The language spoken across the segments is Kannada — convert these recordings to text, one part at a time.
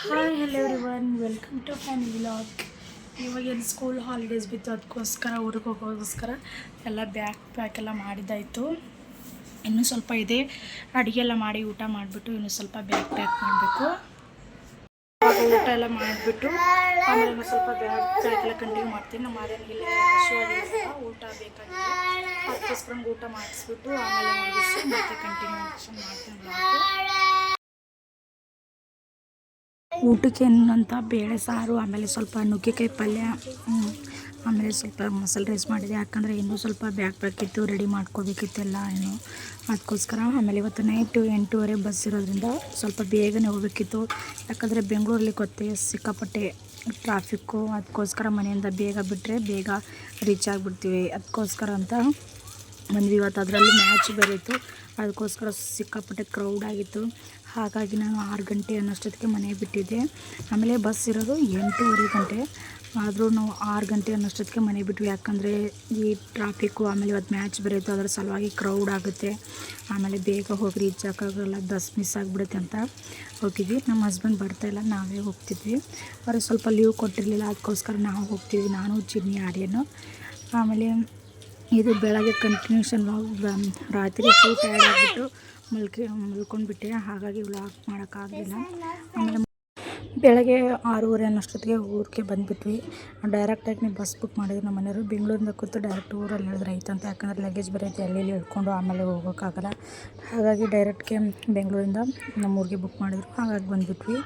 Hi hello everyone welcome to family vlog ಇವಾಗೇನು ಸ್ಕೂಲ್ ಹಾಲಿಡೇಸ್ ಬಿತ್ತು. ಅದಕ್ಕೋಸ್ಕರ ಊರಿಗೆ ಹೋಗೋಕ್ಕೋಸ್ಕರ ಎಲ್ಲ ಬ್ಯಾಗ್ ಪ್ಯಾಕ್ ಎಲ್ಲ ಮಾಡಿದ್ದಾಯಿತು. ಇನ್ನೂ ಸ್ವಲ್ಪ ಇದೆ. ಅಡುಗೆ ಎಲ್ಲ ಮಾಡಿ ಊಟ ಮಾಡಿಬಿಟ್ಟು ಇನ್ನೂ ಸ್ವಲ್ಪ ಬ್ಯಾಗ್ ಪ್ಯಾಕ್ ಮಾಡಬೇಕು. ಊಟ ಎಲ್ಲ ಮಾಡಿಬಿಟ್ಟು ಆಮೇಲೆ ಇನ್ನೂ ಸ್ವಲ್ಪ ಬ್ಯಾಗ್ ಪ್ಯಾಕ್ ಎಲ್ಲ ಕಂಟಿನ್ಯೂ ಮಾಡ್ತೀನಿ. ನಮ್ಮ ಮಾರ್ಯನಿಗೆಲ್ಲ ಊಟ ಬೇಕಾಗಿದೆ. ಅದಕ್ಕೋಸ್ಕರ ಊಟ ಮಾಡಿಸ್ಬಿಟ್ಟು ಆಮೇಲೆ ಮುಗಿಸಿ ಮತ್ತೆ ಕಂಟಿನ್ಯೂಷನ್ ಮಾಡ್ತೀನಿ vlog. ಊಟಕ್ಕೆ ಅಂತ ಬೇಳೆ ಸಾರು, ಆಮೇಲೆ ಸ್ವಲ್ಪ ನುಗ್ಗೆಕಾಯಿ ಪಲ್ಯ ಆಮೇಲೆ ಸ್ವಲ್ಪ ಮಸಾಲೆ ರೈಸ್ ಮಾಡಿದೆ. ಯಾಕಂದರೆ ಇನ್ನೂ ಸ್ವಲ್ಪ ಬ್ಯಾಗ್ ಬ್ಯಾಕಿತ್ತು ರೆಡಿ ಮಾಡ್ಕೋಬೇಕಿತ್ತೆಲ್ಲ ಏನು ಅದಕ್ಕೋಸ್ಕರ ಆಮೇಲೆ ಇವತ್ತು ನೈಟು ಎಂಟೂವರೆ ಬಸ್ ಇರೋದ್ರಿಂದ ಸ್ವಲ್ಪ ಬೇಗನೆ ಹೋಗ್ಬೇಕಿತ್ತು. ಯಾಕಂದರೆ ಬೆಂಗಳೂರಲ್ಲಿ ಗೊತ್ತೇ ಸಿಕ್ಕಾಪಟ್ಟೆ ಟ್ರಾಫಿಕ್ಕು ಅದಕ್ಕೋಸ್ಕರ ಮನೆಯಿಂದ ಬೇಗ ಬಿಟ್ಟರೆ ಬೇಗ ರೀಚ್ ಆಗಿಬಿಡ್ತೀವಿ. ಅದಕ್ಕೋಸ್ಕರ ಅಂತ ಬಂದ್ವಿ ಇವತ್ತು ಅದರಲ್ಲಿ ಮ್ಯಾಚ್ ಬರೀತು. ಅದಕ್ಕೋಸ್ಕರ ಸಿಕ್ಕಾಪಟ್ಟೆ ಕ್ರೌಡ್ ಆಗಿತ್ತು. ಹಾಗಾಗಿ ನಾನು ಆರು ಗಂಟೆ ಅನ್ನೋಷ್ಟೊತ್ತಿಗೆ ಮನೆ ಬಿಟ್ಟಿದ್ದೆ. ಆಮೇಲೆ ಬಸ್ ಇರೋದು ಎಂಟೂವರೆ ಗಂಟೆ. ಆದರೂ ನಾವು ಆರು ಗಂಟೆ ಅನ್ನೋಷ್ಟೊತ್ತಿಗೆ ಮನೆ ಬಿಟ್ವಿ. ಯಾಕಂದರೆ ಈ ಟ್ರಾಫಿಕ್ಕು ಆಮೇಲೆ ಇವತ್ತು ಮ್ಯಾಚ್ ಬೇರೆ ಇತ್ತು ಅದರ ಸಲುವಾಗಿ ಕ್ರೌಡ್ ಆಗುತ್ತೆ. ಆಮೇಲೆ ಬೇಗ ಹೋಗಿ ರೀಚ್ ಹಾಕೋಲ್ಲ ಬಸ್ ಮಿಸ್ ಆಗಿಬಿಡುತ್ತೆ ಅಂತ ಹೋಗಿದ್ವಿ. ನಮ್ಮ ಹಸ್ಬೆಂಡ್ ಬರ್ತಾಯಿಲ್ಲ ನಾವೇ ಹೋಗ್ತಿದ್ವಿ. ಅವ್ರಿಗೆ ಸ್ವಲ್ಪ ಲೀವ್ ಕೊಟ್ಟಿರಲಿಲ್ಲ. ಅದಕ್ಕೋಸ್ಕರ ನಾವು ಹೋಗ್ತಿದ್ವಿ. ನಾನು, ಚಿನ್ನಿ, ಆರ್ಯನು. ಆಮೇಲೆ ಇದು ಬೆಳಗ್ಗೆ ಕಂಟಿನ್ಯೂಷನ್ ರಾತ್ರಿ ಫುಲ್ ಟಯರ್ಡ್ ಆಗಿಬಿಟ್ಟು ಮಲ್ಕಿ ಮಲ್ಕೊಂಡ್ಬಿಟ್ಟೆ. ಹಾಗಾಗಿ ವ್ಲಾಗ್ ಮಾಡೋಕ್ಕಾಗಲಿಲ್ಲ. ಆಮೇಲೆ ಬೆಳಗ್ಗೆ ಆರೂವರೆ ಅನ್ನೋಷ್ಟೊತ್ತಿಗೆ ಊರಿಗೆ ಬಂದುಬಿಟ್ವಿ. ಡೈರೆಕ್ಟಾಗಿ ನೀವು ಬಸ್ ಬುಕ್ ಮಾಡಿದ್ರು ನಮ್ಮ ಮನೆಯವರು ಬೆಂಗಳೂರಿಂದ ಕೂತು ಡೈರೆಕ್ಟ್ ಊರಲ್ಲಿ ಹೇಳಿದ್ರೆ ಐತಂತ ಯಾಕಂದರೆ ಲಗೇಜ್ ಬರೈತೆ ಅಲ್ಲಿ ಇಲ್ಲಿ ಹಿಡ್ಕೊಂಡು ಆಮೇಲೆ ಹೋಗೋಕ್ಕಾಗಲ್ಲ. ಹಾಗಾಗಿ ಡೈರೆಕ್ಟ್ಗೆ ಬೆಂಗಳೂರಿಂದ ನಮ್ಮ ಊರಿಗೆ ಬುಕ್ ಮಾಡಿದ್ರು. ಹಾಗಾಗಿ ಬಂದುಬಿಟ್ವಿ.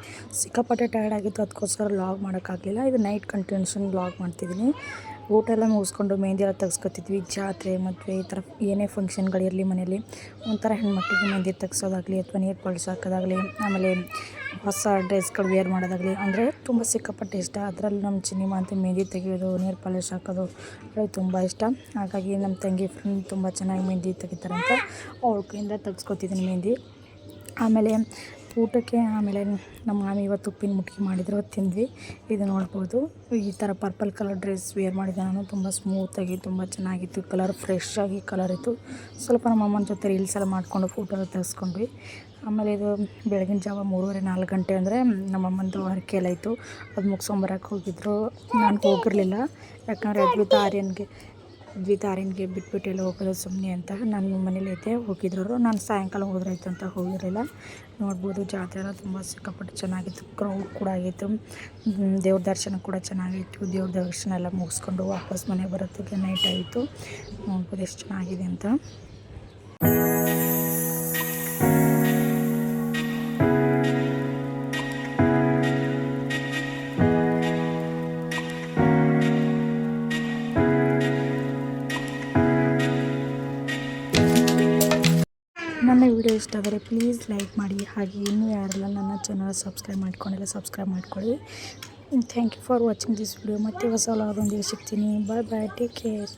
ಸಿಕ್ಕಾಪಟ್ಟೆ ಟಯರ್ಡ್ ಆಗಿತ್ತು. ಅದಕ್ಕೋಸ್ಕರ ಲಾಗ್ ಮಾಡೋಕ್ಕಾಗಲಿಲ್ಲ. ಇದು ನೈಟ್ ಕಂಟಿನ್ಯೂಷನ್ ಲಾಗ್ ಮಾಡ್ತಿದ್ದೀನಿ. ಊಟ ಎಲ್ಲ ಮುಗಿಸ್ಕೊಂಡು ಮೆಹಂದಿ ಎಲ್ಲ ತೆಗೆಸ್ಕೊತಿದ್ವಿ. ಜಾತ್ರೆ, ಮದುವೆ, ಈ ಥರ ಏನೇ ಫಂಕ್ಷನ್ಗಳಿರಲಿ ಮನೆಯಲ್ಲಿ, ಒಂಥರ ಹೆಣ್ಮಕ್ಳಿಗೆ ಮೆಹಂದಿ ತೆಗ್ಸೋದಾಗಲಿ ಅಥವಾ ನೀರು ಪಳ್ಸ್ ಹಾಕೋದಾಗಲಿ, ಆಮೇಲೆ ಹೊಸ ಡ್ರೆಸ್ಗಳು ವೇರ್ ಮಾಡೋದಾಗಲಿ, ಅಂದರೆ ತುಂಬ ಸಿಕ್ಕಾಪಟ್ಟೆ ಇಷ್ಟ. ಅದರಲ್ಲಿ ನಮ್ಮ ಚಿನ್ನಿಮಾ ಅಂತ ಮೆಹಂದಿ ತೆಗೆಯೋದು, ನೀರು ಪಾಲಿಶ್ ಹಾಕೋದು ತುಂಬ ಇಷ್ಟ. ಹಾಗಾಗಿ ನಮ್ಮ ತಂಗಿ ಫ್ರೆಂಡ್ ತುಂಬ ಚೆನ್ನಾಗಿ ಮೆಹಂದಿ ತೆಗಿತಾರಂತ, ಅವ್ಳ ಕೈಯಿಂದ ತೆಗ್ಸ್ಕೊತಿದ್ದೀನಿ ಮೆಹಂದಿ ಆಮೇಲೆ ಊಟಕ್ಕೆ ಆಮೇಲೆ ನಮ್ಮ ಮಾಮಿ ಇವತ್ತು ಉಪ್ಪಿನ ಮುಟ್ಟಿ ಮಾಡಿದ್ರು ತಿಂದ್ವಿ. ಇದು ನೋಡ್ಬೋದು. ಈ ಥರ ಪರ್ಪಲ್ ಕಲರ್ ಡ್ರೆಸ್ ವೇರ್ ಮಾಡಿದ್ದೆ ನಾನು. ತುಂಬ ಸ್ಮೂತಾಗಿ ತುಂಬ ಚೆನ್ನಾಗಿತ್ತು. ಕಲರ್ ಫ್ರೆಶ್ ಆಗಿ ಕಲರ್ ಇತ್ತು. ಸ್ವಲ್ಪ ನಮ್ಮ ಅಮ್ಮನ ಜೊತೆ ರೀಲ್ಸ್ ಎಲ್ಲ ಮಾಡಿಕೊಂಡು ಫೋಟೋ ತೆಗೆಸ್ಕೊಂಡ್ವಿ. ಆಮೇಲೆ ಇದು ಬೆಳಗಿನ ಜಾವ ಮೂರುವರೆ ನಾಲ್ಕು ಗಂಟೆ ಅಂದರೆ ನಮ್ಮಮ್ಮಂದು ಹರಕೆ ಎಲ್ಲ ಇತ್ತು. ಅದು ಮುಗಿಸ್ಕೊಂಬರಕ್ಕೆ ಹೋಗಿದ್ರು. ನಾನು ಹೋಗಿರಲಿಲ್ಲ. ಯಾಕಂದರೆ ಅದ್ಭುತ ಆರ್ಯನ್ಗೆ ದ್ವಿತ ಆರ್ಯನ್ಗೆ ಬಿಟ್ಬಿಟ್ಟು ಎಲ್ಲ ಹೋಗೋದು ಸುಮ್ಮನೆ ಅಂತ ನಾನು ಮನೇಲೈತೆ ಹೋಗಿದ್ರು. ನಾನು ಸಾಯಂಕಾಲ ಹೋದ್ರಾಯ್ತು ಅಂತ ಹೋಗಿರಲಿಲ್ಲ. ನೋಡ್ಬೋದು ಜಾತ್ರೆ ಎಲ್ಲ ತುಂಬ ಸಿಕ್ಕಾಪಟ್ಟೆ ಚೆನ್ನಾಗಿತ್ತು. ಕ್ರೌಡ್ ಕೂಡ ಆಗಿತ್ತು. ದೇವ್ರ ದರ್ಶನ ಕೂಡ ಚೆನ್ನಾಗಿತ್ತು. ದೇವ್ರ ದರ್ಶನ ಎಲ್ಲ ಮುಗಿಸ್ಕೊಂಡು ವಾಪಸ್ ಮನೆಗೆ ಬರೋದಕ್ಕೆ ನೈಟ್ ಆಯಿತು. ನೋಡ್ಬೋದು ಎಷ್ಟು ಚೆನ್ನಾಗಿದೆ ಅಂತ. ನನ್ನ ವಿಡಿಯೋ ಇಷ್ಟ ಆದರೆ ಪ್ಲೀಸ್ ಲೈಕ್ ಮಾಡಿ ಹಾಗೆ ಇನ್ನೂ ಯಾರೆಲ್ಲ ನನ್ನ ಚಾನಲ್ ಸಬ್ಸ್ಕ್ರೈಬ್ ಮಾಡ್ಕೊಂಡಿಲ್ಲ ಸಬ್ಸ್ಕ್ರೈಬ್ ಮಾಡ್ಕೊಳ್ಳಿ. Thank you for watching this video ಮತ್ತೆ ಹೊಸ ವ್ಲಾಗದೊಂದಿಗೆ ಸಿಗ್ತೀನಿ. ಬಾಯ್ ಬಾಯ್ ಟೇಕ್ ಕೇರ್